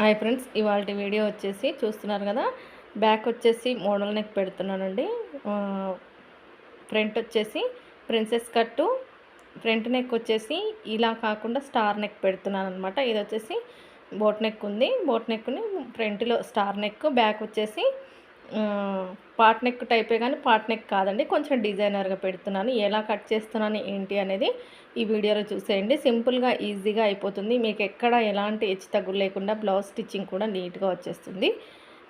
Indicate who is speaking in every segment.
Speaker 1: Hi friends ఇవాళ video వచ్చేసి చూస్తున్నారు కదా బ్యాక్ వచ్చేసి మోడల్ నెక్ పెడుతున్నానండి. ఫ్రంట్ వచ్చేసి ప్రిన్సెస్ కట్టు ఫ్రంట్ నెక్ వచ్చేసి ఇలా కాకుండా స్టార్ నెక్ పెడుతున్నాను అనమాట ఇది వచ్చేసి బోట్ నెక్ ఉంది. బోట్ నెక్ని ఫ్రంట్లో స్టార్ నెక్ బ్యాక్ వచ్చేసి పాట్ నెక్ టైపే కానీ పాట్ నెక్ కాదండి. కొంచెం డిజైనర్గా పెడుతున్నాను. ఎలా కట్ చేస్తున్నాను ఏంటి అనేది ఈ వీడియోలో చూసేయండి. సింపుల్గా ఈజీగా అయిపోతుంది. మీకు ఎక్కడ ఎలాంటి హెచ్చు తగ్గులు లేకుండా బ్లౌజ్ స్టిచ్చింగ్ కూడా నీట్గా వచ్చేస్తుంది.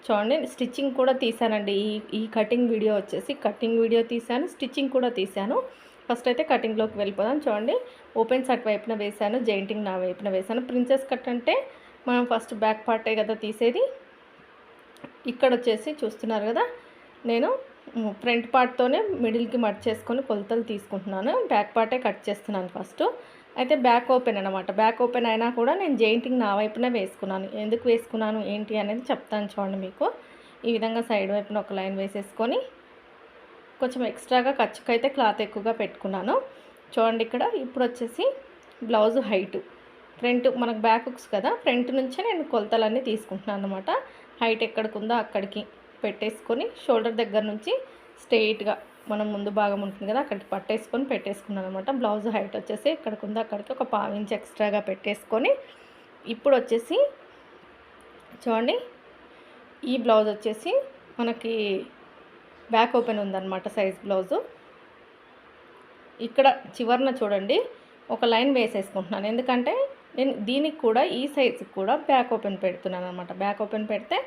Speaker 1: చూడండి స్టిచ్చింగ్ కూడా తీసానండి. ఈ ఈ కటింగ్ వీడియో వచ్చేసి కటింగ్ వీడియో తీశాను స్టిచ్చింగ్ కూడా తీసాను. ఫస్ట్ అయితే కటింగ్లోకి వెళ్ళిపోదాం. చూడండి ఓపెన్ సట్ వైపున వేసాను జైంటింగ్ నా వైపున వేసాను. ప్రిన్సెస్ కట్ అంటే మనం ఫస్ట్ బ్యాక్ పార్టే కదా తీసేది. ఇక్కడ వచ్చేసి చూస్తున్నారు కదా నేను ఫ్రంట్ పార్ట్తోనే మిడిల్కి మట్ చేసుకొని కొలతలు తీసుకుంటున్నాను. బ్యాక్ పార్టే కట్ చేస్తున్నాను ఫస్ట్. అయితే బ్యాక్ ఓపెన్ అనమాట బ్యాక్ ఓపెన్ అయినా కూడా నేను జెయింటింగ్ నా వైపునే వేసుకున్నాను. ఎందుకు వేసుకున్నాను ఏంటి అనేది చెప్తాను చూడండి మీకు. ఈ విధంగా సైడ్ వైపున ఒక లైన్ వేసేసుకొని కొంచెం ఎక్స్ట్రాగా ఖర్చుకైతే క్లాత్ ఎక్కువగా పెట్టుకున్నాను. చూడండి ఇక్కడ ఇప్పుడు వచ్చేసి బ్లౌజ్ హైటు. ఫ్రంట్ మనకు బ్యాక్ హుక్స్ కదా ఫ్రంట్ నుంచే నేను కొలతలన్నీ తీసుకుంటున్నాను అనమాట హైట్ ఎక్కడికి ఉందో అక్కడికి పెట్టేసుకొని షోల్డర్ దగ్గర నుంచి స్ట్రెయిట్గా మనం ముందు భాగం ఉంటుంది కదా అక్కడికి పట్టేసుకొని పెట్టేసుకున్నాను అనమాట బ్లౌజ్ హైట్ వచ్చేసి ఎక్కడికి ఉందో అక్కడికి ఒక పావు ఇంచ్ ఎక్స్ట్రాగా పెట్టేసుకొని ఇప్పుడు వచ్చేసి చూడండి ఈ బ్లౌజ్ వచ్చేసి మనకి బ్యాక్ ఓపెన్ ఉందన్నమాట సైజ్ బ్లౌజు. ఇక్కడ చివరన చూడండి ఒక లైన్ వేసేసుకుంటున్నాను. ఎందుకంటే నేను దీనికి కూడా ఈ సైజుకి కూడా బ్యాక్ ఓపెన్ పెడుతున్నాను అనమాట బ్యాక్ ఓపెన్ పెడితే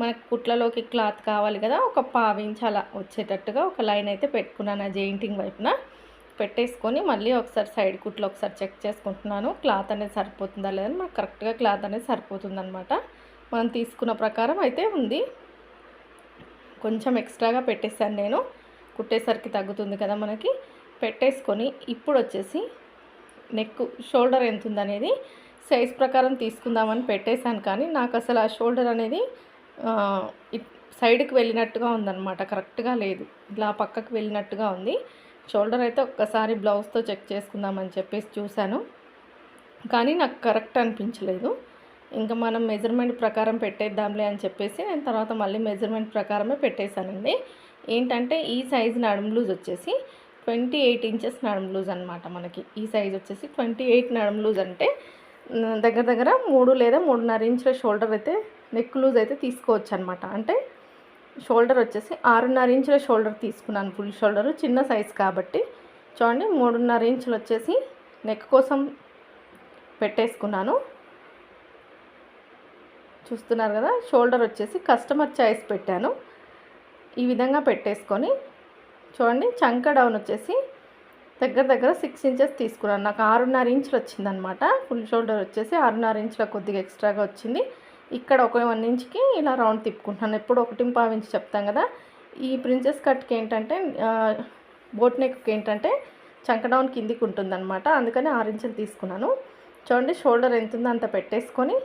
Speaker 1: మనకు కుట్లలోకి క్లాత్ కావాలి కదా ఒక పావించి అలా వచ్చేటట్టుగా ఒక లైన్ అయితే పెట్టుకున్నాను ఆ జెయింటింగ్ వైపున. పెట్టేసుకొని మళ్ళీ ఒకసారి సైడ్ కుట్లు ఒకసారి చెక్ చేసుకుంటున్నాను. క్లాత్ అనేది సరిపోతుందా లేదని మనకు కరెక్ట్గా క్లాత్ అనేది సరిపోతుంది అనమాట మనం తీసుకున్న ప్రకారం అయితే ఉంది. కొంచెం ఎక్స్ట్రాగా పెట్టేశాను నేను. కుట్టేసరికి తగ్గుతుంది కదా మనకి. పెట్టేసుకొని ఇప్పుడు వచ్చేసి నెక్ షోల్డర్ ఎంత ఉందనేది సైజ్ ప్రకారం తీసుకుందామని పెట్టేశాను కానీ నాకు అసలు ఆ షోల్డర్ అనేది సైడ్కి వెళ్ళినట్టుగా ఉందన్నమాట. కరెక్ట్గా లేదు. ఇలా పక్కకు వెళ్ళినట్టుగా ఉంది. షోల్డర్ అయితే ఒక్కసారి బ్లౌజ్తో చెక్ చేసుకుందామని చెప్పేసి చూశాను. కానీ నాకు కరెక్ట్ అనిపించలేదు. ఇంకా మనం మెజర్మెంట్ ప్రకారం పెట్టేద్దాంలే అని చెప్పేసి నేను తర్వాత మళ్ళీ మెజర్మెంట్ ప్రకారమే పెట్టేశానండి. ఏంటంటే ఈ సైజ్ నడుము లూజ్ వచ్చేసి ట్వంటీ ఎయిట్ ఇంచెస్ నడుము లూజ్ అనమాట మనకి. ఈ సైజ్ వచ్చేసి ట్వంటీ ఎయిట్ నడుము లూజ్ అంటే దగ్గర దగ్గర మూడు లేదా మూడున్నర ఇంచుల షోల్డర్ అయితే నెక్ లూజ్ అయితే తీసుకోవచ్చు అనమాట అంటే షోల్డర్ వచ్చేసి ఆరున్నర ఇంచుల షోల్డర్ తీసుకున్నాను ఫుల్ షోల్డర్ చిన్న సైజ్ కాబట్టి. చూడండి మూడున్నర ఇంచులు వచ్చేసి నెక్ కోసం పెట్టేసుకున్నాను. చూస్తున్నారు కదా షోల్డర్ వచ్చేసి కస్టమర్ చాయిస్ పెట్టాను. ఈ విధంగా పెట్టేసుకొని చూడండి చంక డౌన్ వచ్చేసి దగ్గర దగ్గర సిక్స్ ఇంచెస్ తీసుకున్నాను. నాకు ఆరున్నర ఇంచులు వచ్చిందనమాట. ఫుల్ షోల్డర్ వచ్చేసి ఆరున్నర ఇంచుల కొద్దిగా ఎక్స్ట్రాగా వచ్చింది. ఇక్కడ ఒక వన్ ఇంచ్కి ఇలా రౌండ్ తిప్పుకుంటున్నాను. ఎప్పుడు ఒకటి పావు ఇంచ్ చెప్తాం కదా. ఈ ప్రిన్సెస్ కట్కి ఏంటంటే బోట్ నెక్కి ఏంటంటే చంక డౌన్ కిందికి ఉంటుందన్నమాట అందుకని ఆరు ఇంచులు తీసుకున్నాను. చూడండి షోల్డర్ ఎంత ఉందో అంత పెట్టేసుకొని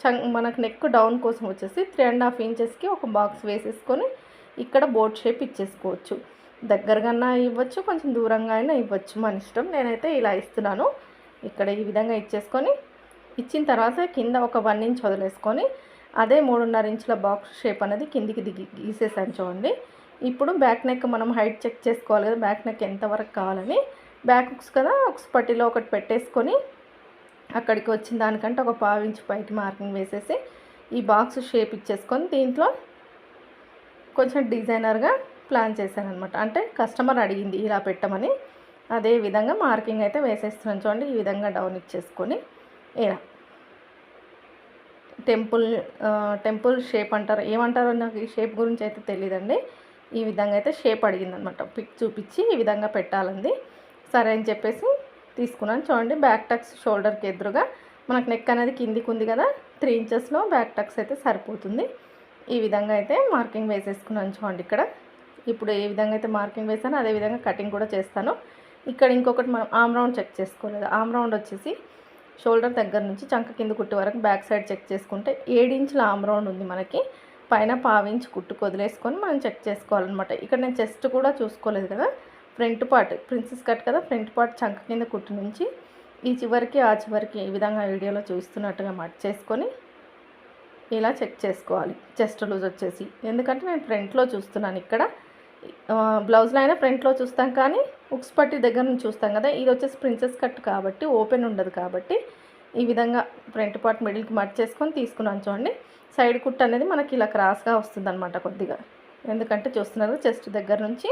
Speaker 1: చం మనకు నెక్ డౌన్ కోసం వచ్చేసి త్రీ అండ్ హాఫ్ ఇంచెస్కి ఒక బాక్స్ వేసేసుకొని ఇక్కడ బోట్ షేప్ ఇచ్చేసుకోవచ్చు. దగ్గరగా ఇవ్వచ్చు కొంచెం దూరంగా అయినా ఇవ్వచ్చు మన ఇష్టం. నేనైతే ఇలా ఇస్తున్నాను. ఇక్కడ ఈ విధంగా ఇచ్చేసుకొని ఇచ్చిన తర్వాత కింద ఒక వన్ ఇంచ్ వదిలేసుకొని అదే మూడున్నర ఇంచుల బాక్స్ షేప్ అనేది కిందికి దిగి గీసేసాను చూడండి. ఇప్పుడు బ్యాక్ నెక్ మనం హైట్ చెక్ చేసుకోవాలి కదా బ్యాక్ నెక్ ఎంతవరకు కావాలని. బ్యాక్ కదా ఒక పట్టీలో ఒకటి పెట్టేసుకొని అక్కడికి వచ్చిన దానికంటే ఒక పావు ఇంచు పైకి మార్కింగ్ వేసేసి ఈ బాక్స్ షేప్ ఇచ్చేసుకొని దీంట్లో కొంచెం డిజైనర్గా ప్లాన్ చేశాను అనమాట అంటే కస్టమర్ అడిగింది ఇలా పెట్టమని. అదే విధంగా మార్కింగ్ అయితే వేసేస్తున్నాను చూడండి ఈ విధంగా డౌన్ ఇచ్చేసుకొని ఇలా. టెంపుల్ టెంపుల్ షేప్ అంటారు ఏమంటారో నాకు ఈ షేప్ గురించి అయితే తెలియదండి ఈ విధంగా అయితే షేప్ అడిగిందనమాట పిక్ చూపించి ఈ విధంగా పెట్టాలంది. సరే అని చెప్పేసి తీసుకున్నాను చూడండి బ్యాక్ టక్స్ షోల్డర్కి ఎదురుగా. మనకు నెక్ అనేది కిందికి ఉంది కదా త్రీ ఇంచెస్లో బ్యాక్ టక్స్ అయితే సరిపోతుంది. ఈ విధంగా అయితే మార్కింగ్ వేసేసుకున్నాను చూడండి ఇక్కడ. ఇప్పుడు ఏ విధంగా అయితే మార్కింగ్ వేసానో అదే విధంగా కటింగ్ కూడా చేస్తాను. ఇక్కడ ఇంకొకటి మనం ఆమ్ రౌండ్ చెక్ చేసుకోలేదు. ఆమ్ రౌండ్ వచ్చేసి షోల్డర్ దగ్గర నుంచి చంక కింద కుట్టు వరకు బ్యాక్ సైడ్ చెక్ చేసుకుంటే ఏడు ఇంచుల ఆమ్ రౌండ్ ఉంది మనకి. పైన పావించి కుట్టు వదిలేసుకొని మనం చెక్ చేసుకోవాలన్నమాట. ఇక్కడ నేను చెస్ట్ కూడా చూసుకోలేదు కదా. ఫ్రంట్ పార్ట్ ప్రిన్సెస్ కట్ కదా ఫ్రంట్ పార్ట్ చంక కింద కుట్టు నుంచి ఈ చివరికి ఆ చివరికి ఈ విధంగా వీడియోలో చూస్తున్నట్టుగా మట్ చేసుకొని ఇలా చెక్ చేసుకోవాలి. చెస్ట్ లూజ్ వచ్చేసి. ఎందుకంటే నేను ఫ్రంట్లో చూస్తున్నాను ఇక్కడ. బ్లౌజ్లో అయినా ఫ్రంట్లో చూస్తాం కానీ ఉక్స్ పట్టి దగ్గర నుంచి చూస్తాం కదా ఇది వచ్చేసి ప్రిన్సెస్ కట్ కాబట్టి ఓపెన్ ఉండదు కాబట్టి ఈ విధంగా ఫ్రంట్ పార్ట్ మిడిల్కి మట్ చేసుకొని తీసుకున్నాను చూడండి. సైడ్ కుట్ అనేది మనకి ఇలా క్రాస్గా వస్తుంది అనమాట కొద్దిగా. ఎందుకంటే చూస్తున్నారు చెస్ట్ దగ్గర నుంచి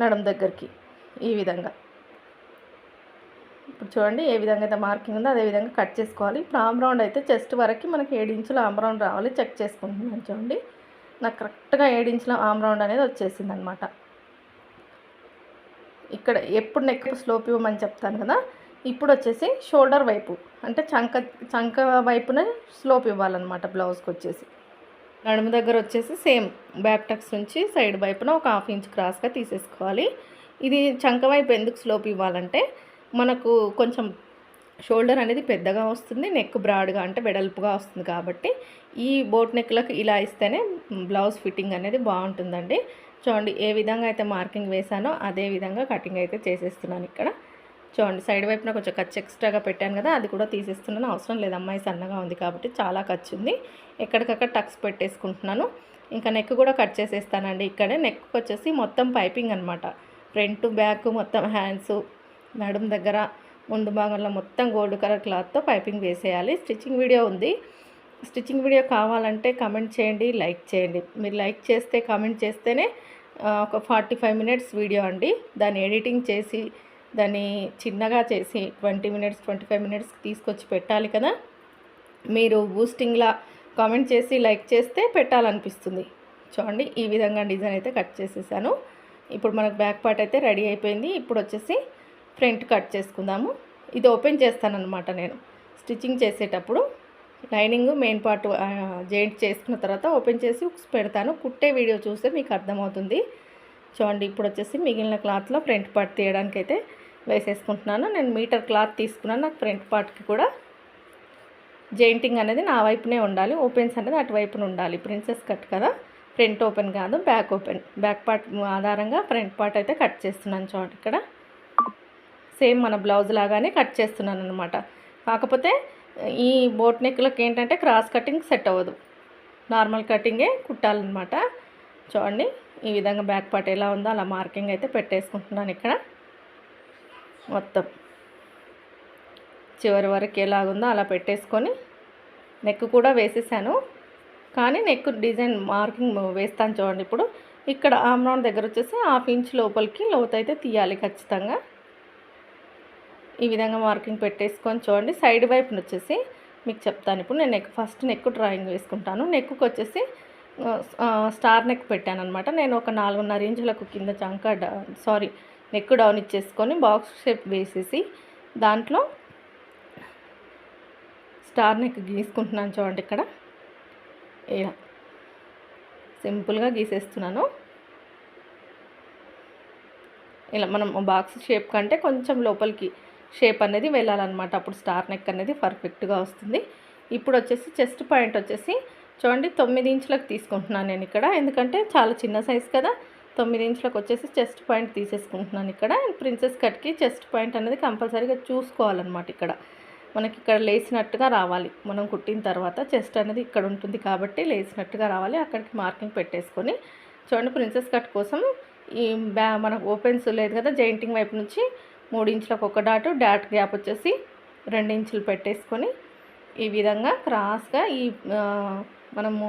Speaker 1: నడం దగ్గరికి ఈ విధంగా. ఇప్పుడు చూడండి ఏ విధంగా అయితే మార్కింగ్ ఉందో అదే విధంగా కట్ చేసుకోవాలి. ఇప్పుడు ఆమ్ రౌండ్ అయితే చెస్ట్ వరకు మనకి ఏడు ఇంచుల ఆమ్ రౌండ్ రావాలి. చెక్ చేసుకుంటున్నాను చూడండి. నాకు కరెక్ట్గా ఏడు ఆమ్ రౌండ్ అనేది వచ్చేసింది అనమాట ఇక్కడ ఎప్పుడు నెక్ స్లోప్ ఇవ్వమని చెప్తాను కదా ఇప్పుడు వచ్చేసి షోల్డర్ వైపు అంటే చంక చంక వైపున స్లోప్ ఇవ్వాలన్నమాట బ్లౌజ్కి వచ్చేసి. నడుము దగ్గర వచ్చేసి సేమ్ బ్యాక్ టక్స్ నుంచి సైడ్ వైపున ఒక హాఫ్ ఇంచ్ క్రాస్గా తీసేసుకోవాలి. ఇది చంక వైపు ఎందుకు స్లోప్ ఇవ్వాలంటే మనకు కొంచెం షోల్డర్ అనేది పెద్దగా వస్తుంది నెక్ బ్రాడ్గా అంటే వెడల్పుగా వస్తుంది కాబట్టి ఈ బోట్ నెక్లకు ఇలా ఇస్తేనే బ్లౌజ్ ఫిట్టింగ్ అనేది బాగుంటుందండి. చూడండి ఏ విధంగా అయితే మార్కింగ్ వేసానో అదే విధంగా కటింగ్ అయితే చేసేస్తున్నాను ఇక్కడ. చూడండి సైడ్ వైపున కొంచెం ఖర్చు ఎక్స్ట్రాగా పెట్టాను కదా అది కూడా తీసేస్తున్నాను. అవసరం లేదు అమ్మాయి సన్నగా ఉంది కాబట్టి చాలా ఖర్చు ఉంది. ఎక్కడికక్కడ టక్స్ పెట్టేసుకుంటున్నాను. ఇంకా నెక్ కూడా కట్ చేసేస్తానండి ఇక్కడే. నెక్ వచ్చేసి మొత్తం పైపింగ్ అనమాట ఫ్రంట్ బ్యాక్ మొత్తం హ్యాండ్స్ నడుం దగ్గర ముందు భాగంలో మొత్తం గోల్డ్ కలర్ క్లాత్తో పైపింగ్ వేసేయాలి. స్టిచ్చింగ్ వీడియో ఉంది. స్టిచ్చింగ్ వీడియో కావాలంటే కమెంట్ చేయండి లైక్ చేయండి. మీరు లైక్ చేస్తే కమెంట్ చేస్తేనే ఒక ఫార్టీ ఫైవ్ మినిట్స్ వీడియో అండి. దాన్ని ఎడిటింగ్ చేసి దాన్ని చిన్నగా చేసి twenty minutes twenty five minutes తీసుకొచ్చి పెట్టాలి కదా. మీరు బూస్టింగ్లా కామెంట్ చేసి లైక్ చేస్తే పెట్టాలనిపిస్తుంది. చూడండి ఈ విధంగా డిజైన్ అయితే కట్ చేసేసాను. ఇప్పుడు మనకు బ్యాక్ పార్ట్ అయితే రెడీ అయిపోయింది. ఇప్పుడు వచ్చేసి ఫ్రంట్ కట్ చేసుకుందాము. ఇది ఓపెన్ చేస్తానన్నమాట నేను. స్టిచ్చింగ్ చేసేటప్పుడు లైనింగ్ మెయిన్ పార్ట్ జాయింట్ చేసుకున్న తర్వాత ఓపెన్ చేసి ఉక్స్ పెడతాను. కుట్టే వీడియో చూస్తే మీకు అర్థమవుతుంది. చూడండి ఇప్పుడు వచ్చేసి మిగిలిన క్లాత్లో ఫ్రంట్ పార్ట్ తీయడానికి అయితే వేసేసుకుంటున్నాను. నేను మీటర్ క్లాత్ తీసుకున్నాను. నాకు ఫ్రంట్ పార్ట్కి కూడా జెయింటింగ్ అనేది నా వైపునే ఉండాలి. ఓపెన్స్ అనేది అటువైపున ఉండాలి. ప్రిన్సెస్ కట్ కదా. ఫ్రంట్ ఓపెన్ కాదు బ్యాక్ ఓపెన్. బ్యాక్ పార్ట్ ఆధారంగా ఫ్రంట్ పార్ట్ అయితే కట్ చేస్తున్నాను చూడండి ఇక్కడ. సేమ్ మన బ్లౌజ్ లాగానే కట్ చేస్తున్నాను అనమాట కాకపోతే ఈ బోట్ నెక్లకు ఏంటంటే క్రాస్ కటింగ్ సెట్ అవ్వదు. నార్మల్ కటింగే కుట్టాలన్నమాట. చూడండి ఈ విధంగా బ్యాక్ పార్ట్ ఎలా ఉందో అలా మార్కింగ్ అయితే పెట్టేసుకుంటున్నాను ఇక్కడ. మొత్తం చివరి వరకు ఎలాగుందో అలా పెట్టేసుకొని నెక్ కూడా వేసేసాను. కానీ నెక్ డిజైన్ మార్కింగ్ వేస్తాను చూడండి ఇప్పుడు. ఇక్కడ ఆమ్రౌండ్ దగ్గర వచ్చేసి హాఫ్ ఇంచ్ లోపలికి లోతు అయితే తీయాలి ఖచ్చితంగా. ఈ విధంగా మార్కింగ్ పెట్టేసుకొని చూడండి. సైడ్ వైపున వచ్చేసి మీకు చెప్తాను. ఇప్పుడు నేను నెక్ ఫస్ట్ నెక్ డ్రాయింగ్ వేసుకుంటాను. నెక్కు వచ్చేసి స్టార్ నెక్ పెట్టాను అనమాట నేను ఒక నాలుగున్నర ఇంచులకు కింద చంక సారీ నెక్ డౌన్ ఇచ్చేసుకొని బాక్స్ షేప్ వేసేసి దాంట్లో స్టార్ నెక్ గీసుకుంటున్నాను చూడండి ఇక్కడ. ఇలా. సింపుల్గా గీసేస్తున్నాను. ఇలా మనం బాక్స్ షేప్ కంటే కొంచెం లోపలికి షేప్ అనేది వెళ్ళాలన్నమాట. అప్పుడు స్టార్ నెక్ అనేది పర్ఫెక్ట్గా వస్తుంది. ఇప్పుడు వచ్చేసి చెస్ట్ పాయింట్ వచ్చేసి చూడండి తొమ్మిది ఇంచులకు తీసుకుంటున్నాను నేను ఇక్కడ. ఎందుకంటే చాలా చిన్న సైజ్ కదా. తొమ్మిది ఇంచులకు వచ్చేసి చెస్ట్ పాయింట్ తీసేసుకుంటున్నాను ఇక్కడ. ప్రిన్సెస్ కట్కి చెస్ట్ పాయింట్ అనేది కంపల్సరీగా చూసుకోవాలన్నమాట ఇక్కడ. మనకి ఇక్కడ లేసినట్టుగా రావాలి. మనం కుట్టిన తర్వాత చెస్ట్ అనేది ఇక్కడ ఉంటుంది కాబట్టి లేసినట్టుగా రావాలి. అక్కడికి మార్కింగ్ పెట్టేసుకొని చూడండి ప్రిన్సెస్ కట్ కోసం ఈ బ్యా మనకు ఓపెన్స్ లేదు కదా జైంటింగ్ వైపు నుంచి మూడు ఇంచులకు ఒక డాటు డాట్ గ్యాప్ వచ్చేసి రెండు ఇంచులు పెట్టేసుకొని ఈ విధంగా క్రాస్గా ఈ మనము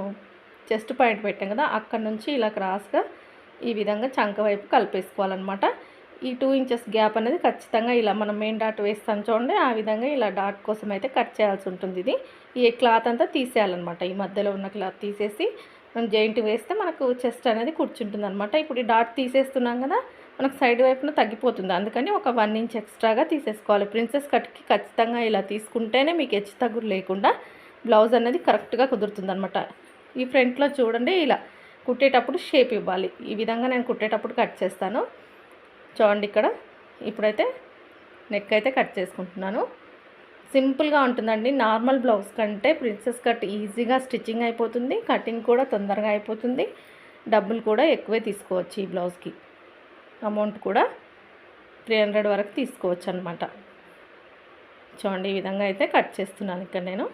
Speaker 1: చెస్ట్ పాయింట్ పెట్టాం కదా అక్కడ నుంచి ఇలా క్రాస్గా ఈ విధంగా చంక వైపు కలిపేసుకోవాలన్నమాట. ఈ టూ ఇంచెస్ గ్యాప్ అనేది ఖచ్చితంగా ఇలా మనం మెయిన్ డాట్ వేస్తాం చూడండి ఆ విధంగా ఇలా డాట్ కోసం అయితే కట్ చేయాల్సి ఉంటుంది ఇది. ఈ క్లాత్ అంతా తీసేయాలన్నమాట ఈ మధ్యలో ఉన్న క్లాత్ తీసేసి మనం జాయింట్ వేస్తే మనకు చెస్ట్ అనేది కూర్చుంటుంది అనమాట ఇప్పుడు ఈ డాట్ తీసేస్తున్నాం కదా మనకు సైడ్ వైపున తగ్గిపోతుంది. అందుకని ఒక వన్ ఇంచ్ ఎక్స్ట్రాగా తీసేసుకోవాలి. ప్రిన్సెస్ కట్కి ఖచ్చితంగా ఇలా తీసుకుంటేనే మీకు హెచ్చు తగ్గులు లేకుండా బ్లౌజ్ అనేది కరెక్ట్గా కుదురుతుంది అనమాట ఈ ఫ్రంట్లో చూడండి ఇలా కుట్టేటప్పుడు షేప్ ఇవ్వాలి. ఈ విధంగా నేను కుట్టేటప్పుడు కట్ చేస్తాను. చూడండి ఇక్కడ ఇప్పుడైతే నెక్ అయితే కట్ చేసుకుంటున్నాను. సింపుల్గా ఉంటుందండి. నార్మల్ బ్లౌజ్ కంటే ప్రిన్సెస్ కట్ ఈజీగా స్టిచ్చింగ్ అయిపోతుంది. కటింగ్ కూడా తొందరగా అయిపోతుంది. డబ్బులు కూడా ఎక్కువే తీసుకోవచ్చు ఈ బ్లౌజ్కి. అమౌంట్ కూడా త్రీ హండ్రెడ్ వరకు తీసుకోవచ్చు అనమాట చూడండి ఈ విధంగా అయితే కట్ చేస్తున్నాను ఇక్కడ నేను.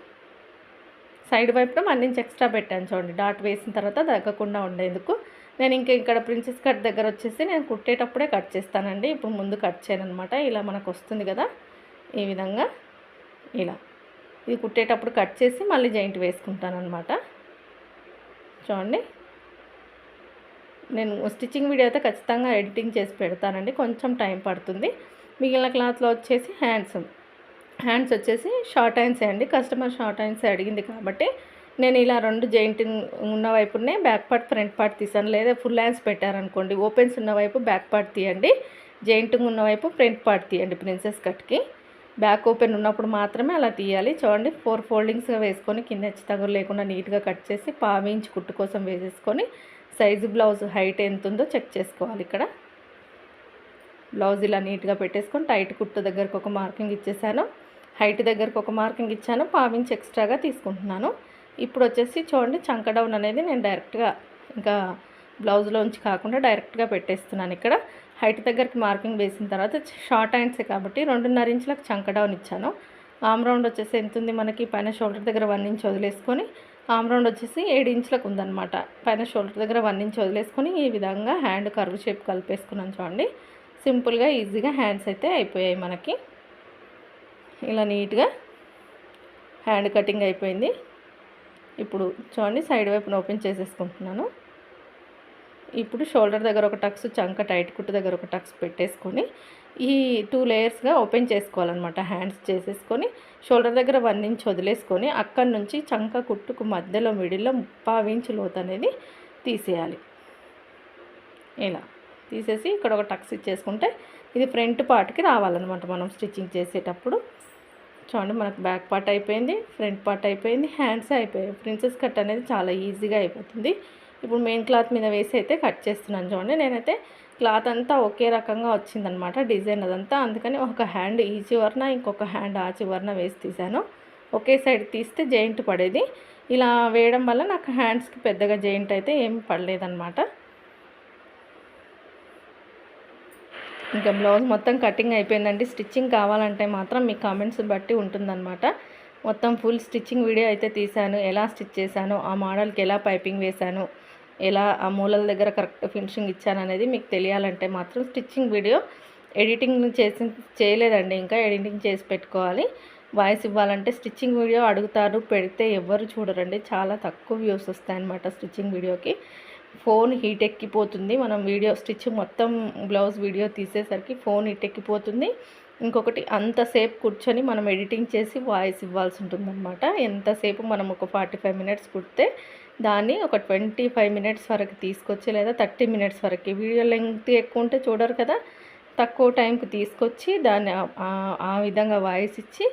Speaker 1: సైడ్ వైపున మన నుంచి ఎక్స్ట్రా పెట్టాను చూడండి. డాట్ వేసిన తర్వాత తగ్గకుండా ఉండేందుకు. నేను ఇంకా ఇక్కడ ప్రిన్సెస్ కట్ దగ్గర వచ్చేసి నేను కుట్టేటప్పుడే కట్ చేస్తానండి. ఇప్పుడు ముందు కట్ చేయను అనమాట ఇలా మనకు వస్తుంది కదా ఈ విధంగా ఇలా. ఇది కుట్టేటప్పుడు కట్ చేసి మళ్ళీ జాయింట్ వేసుకుంటాను అనమాట చూడండి నేను స్టిచ్చింగ్ వీడియో అయితే ఖచ్చితంగా ఎడిటింగ్ చేసి పెడతానండి. కొంచెం టైం పడుతుంది. మిగిలిన క్లాత్లో వచ్చేసి హ్యాండ్స్. హ్యాండ్స్ వచ్చేసి షార్ట్ హ్యాండ్స్ అండి. కస్టమర్ షార్ట్ హ్యాండ్స్ అడిగింది కాబట్టి నేను ఇలా రెండు జాయింట్ ఉన్న వైపునే బ్యాక్ పార్ట్ ఫ్రంట్ పార్ట్ తీసాను. లేదా ఫుల్ హ్యాండ్స్ పెట్టారనుకోండి. ఓపెన్స్ ఉన్న వైపు బ్యాక్ పార్ట్ తీయండి. జైంటింగ్ ఉన్న వైపు ఫ్రంట్ పార్ట్ తీయండి ప్రిన్సెస్ కట్కి. బ్యాక్ ఓపెన్ ఉన్నప్పుడు మాత్రమే అలా తీయాలి. చూడండి ఫోర్ ఫోల్డింగ్స్గా వేసుకొని కింద హెచ్చు లేకుండా నీట్గా కట్ చేసి పావించి కుట్టు కోసం వేసేసుకొని సైజు బ్లౌజ్ హైట్ ఎంత ఉందో చెక్ చేసుకోవాలి ఇక్కడ. బ్లౌజ్ ఇలా నీట్గా పెట్టేసుకొని టైట్ కుట్టు దగ్గరకు ఒక మార్కింగ్ ఇచ్చేసాను. హైట్ దగ్గరకు ఒక మార్కింగ్ ఇచ్చాను. పావించి ఎక్స్ట్రాగా తీసుకుంటున్నాను. ఇప్పుడు వచ్చేసి చూడండి చంక డౌన్ అనేది నేను డైరెక్ట్గా ఇంకా బ్లౌజ్లోంచి కాకుండా డైరెక్ట్గా పెట్టేస్తున్నాను ఇక్కడ. హైట్ దగ్గరికి మార్కింగ్ వేసిన తర్వాత షార్ట్ హ్యాండ్సే కాబట్టి రెండున్నర ఇంచులకు చంక డౌన్ ఇచ్చాను. ఆమ్ రౌండ్ వచ్చేసి ఎంత ఉంది మనకి? పైన షోల్డర్ దగ్గర వన్ ఇంచ్ వదిలేసుకొని ఆమ్ రౌండ్ వచ్చేసి ఏడు ఇంచులకు ఉందన్నమాట. పైన షోల్డర్ దగ్గర వన్ ఇంచ్ వదిలేసుకొని ఈ విధంగా హ్యాండ్ కర్వ్ షేప్ కలిపేసుకున్నాను చూడండి. సింపుల్గా ఈజీగా హ్యాండ్స్ అయితే అయిపోయాయి మనకి. ఇలా నీట్గా హ్యాండ్ కటింగ్ అయిపోయింది. ఇప్పుడు చూడండి సైడ్ వైపున ఓపెన్ చేసేసుకుంటున్నాను. ఇప్పుడు షోల్డర్ దగ్గర ఒక టక్స్ చంక టైట్ కుట్టు దగ్గర ఒక టక్స్ పెట్టేసుకొని ఈ టూ లేయర్స్గా ఓపెన్ చేసుకోవాలన్నమాట. హ్యాండ్స్ చేసేసుకొని షోల్డర్ దగ్గర వన్ ఇంచ్ వదిలేసుకొని అక్కడి నుంచి చంక కుట్టుకు మధ్యలో మిడిల్లో ముప్పావు ఇంచు లోతు అనేది తీసేయాలి. ఇలా తీసేసి ఇక్కడ ఒక టక్స్ ఇచ్చేసుకుంటే ఇది ఫ్రంట్ పార్ట్కి రావాలన్నమాట మనం స్టిచ్చింగ్ చేసేటప్పుడు. చూడండి మనకు బ్యాక్ పార్ట్ అయిపోయింది ఫ్రంట్ పార్ట్ అయిపోయింది హ్యాండ్స్ అయిపోయాయి. ప్రిన్సెస్ కట్ అనేది చాలా ఈజీగా అయిపోతుంది. ఇప్పుడు మెయిన్ క్లాత్ మీద వేసి అయితే కట్ చేస్తున్నాను చూడండి. నేనైతే క్లాత్ అంతా ఒకే రకంగా వచ్చిందనమాట డిజైన్ అదంతా. అందుకని ఒక హ్యాండ్ ఈ చివరన ఇంకొక హ్యాండ్ ఆ చివరన వేసి తీసాను ఒకే సైడ్ తీస్తే జాయింట్ పడేది. ఇలా వేయడం వల్ల నాకు హ్యాండ్స్కి పెద్దగా జాయింట్ అయితే ఏమి పడలేదన్నమాట. ఇంకా బ్లౌజ్ మొత్తం కటింగ్ అయిపోయిందండి. స్టిచ్చింగ్ కావాలంటే మాత్రం మీ కామెంట్స్ బట్టి ఉంటుందన్నమాట. మొత్తం ఫుల్ స్టిచ్చింగ్ వీడియో అయితే తీశాను. ఎలా స్టిచ్ చేశాను ఆ మోడల్కి ఎలా పైపింగ్ వేశాను ఎలా ఆ మూలల దగ్గర కరెక్ట్ ఫినిషింగ్ ఇచ్చాను అనేది మీకు తెలియాలంటే మాత్రం స్టిచ్చింగ్ వీడియో ఎడిటింగ్ చేసి చేయలేదండి. ఇంకా ఎడిటింగ్ చేసి పెట్టుకోవాలి. వాయిస్ ఇవ్వాలంటే స్టిచ్చింగ్ వీడియో అడుగుతారు పెడితే ఎవరు చూడరండి. చాలా తక్కువ వ్యూస్ వస్తాయన్నమాట స్టిచ్చింగ్ వీడియోకి ఫోన్ హీట్ ఎక్కిపోతుంది. మనం వీడియో స్టిచ్ మొత్తం బ్లౌజ్ వీడియో తీసేసరికి ఫోన్ హీట్ ఎక్కిపోతుంది. ఇంకొకటి అంతసేపు కూర్చొని మనం ఎడిటింగ్ చేసి వాయిస్ ఇవ్వాల్సి ఉంటుందన్నమాట. ఎంతసేపు మనం ఒక ఫార్టీ ఫైవ్ మినిట్స్ కుడితే దాన్ని ఒక ట్వంటీ ఫైవ్ మినిట్స్ వరకు తీసుకొచ్చి లేదా థర్టీ మినిట్స్ వరకు వీడియో లెంగ్త్ ఎక్కువ ఉంటే చూడరు కదా తక్కువ టైంకి తీసుకొచ్చి దాన్ని ఆ విధంగా వాయిస్ ఇచ్చి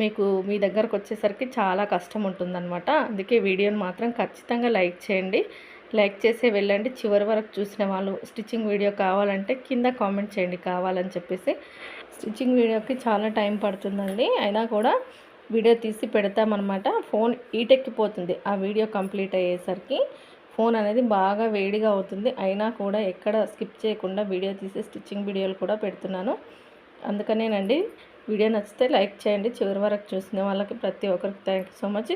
Speaker 1: మీకు మీ దగ్గరకు వచ్చేసరికి చాలా కష్టం ఉంటుందన్నమాట. అందుకే వీడియోని మాత్రం ఖచ్చితంగా లైక్ చేయండి. లైక్ చేసే వెళ్ళండి. చివరి వరకు చూసిన వాళ్ళు స్టిచ్చింగ్ వీడియో కావాలంటే కింద కామెంట్ చేయండి కావాలని చెప్పేసి. స్టిచ్చింగ్ వీడియోకి చాలా టైం పడుతుందండి. అయినా కూడా వీడియో తీసి పెడతామన్నమాట. ఫోన్ ఈటెక్కిపోతుంది ఆ వీడియో కంప్లీట్ అయ్యేసరికి. ఫోన్ అనేది బాగా వేడిగా అవుతుంది. అయినా కూడా ఎక్కడ స్కిప్ చేయకుండా వీడియో తీసి స్టిచ్చింగ్ వీడియోలు కూడా పెడుతున్నాను. అందుకనేనండి. వీడియో నచ్చితే లైక్ చేయండి. చివరి వరకు చూసిన వాళ్ళకి ప్రతి ఒక్కరికి thank so much.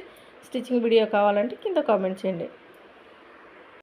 Speaker 1: Stitching video కావాలంటే కింద కామెంట్ చేయండి.